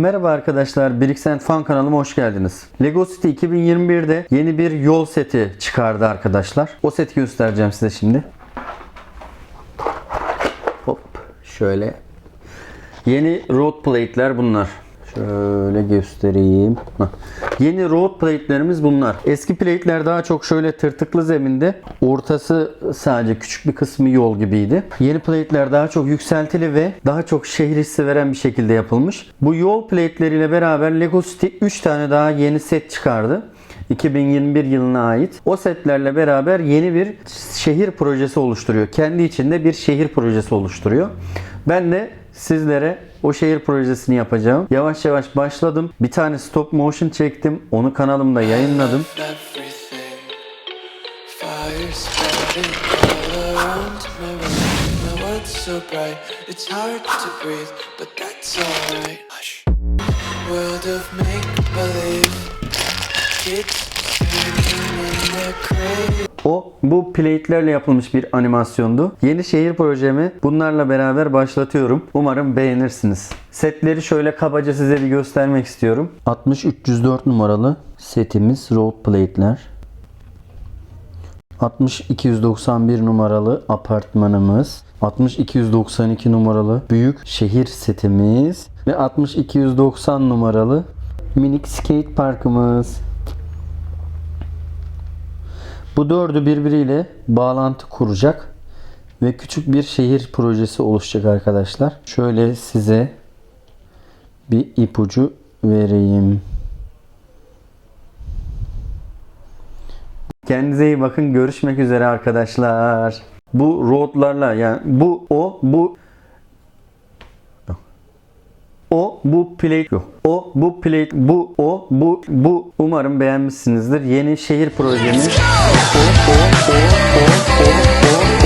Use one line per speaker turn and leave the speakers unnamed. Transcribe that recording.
Merhaba arkadaşlar, Brixen Fan kanalıma hoş geldiniz. Lego City 2021'de yeni bir yol seti çıkardı arkadaşlar. O seti göstereceğim size şimdi. Hop, şöyle. Yeni road plate'ler bunlar. Şöyle göstereyim. Yeni road plate'lerimiz bunlar. Eski plate'ler daha çok şöyle tırtıklı zeminde. Ortası sadece küçük bir kısmı yol gibiydi. Yeni plate'ler daha çok yükseltili ve daha çok şehir hissi veren bir şekilde yapılmış. Bu yol plate'leriyle beraber Lego City 3 tane daha yeni set çıkardı. 2021 yılına ait. O setlerle beraber yeni bir şehir projesi oluşturuyor. Kendi içinde bir şehir projesi oluşturuyor. Ben de sizlere o şehir projesini yapacağım. Yavaş yavaş başladım. Bir tane stop motion çektim. Onu kanalımda yayınladım.
World of make believe. Kids
O bu plate'lerle yapılmış bir animasyondu. Yeni şehir projemi bunlarla beraber başlatıyorum. Umarım beğenirsiniz. Setleri şöyle kabaca size bir göstermek istiyorum. 60-304 numaralı setimiz road plate'ler. 60-291 numaralı apartmanımız. 60-292 numaralı büyük şehir setimiz. Ve 60-290 numaralı minik skate parkımız. Bu dördü birbiriyle bağlantı kuracak ve küçük bir şehir projesi oluşacak arkadaşlar. Şöyle size bir ipucu vereyim. Kendinize iyi bakın. Görüşmek üzere arkadaşlar. Bu roadlarla yani bu o bu o bu plate yok. O bu plate bu o bu bu umarım beğenmişsinizdir. Yeni şehir projemiz. O o o o o o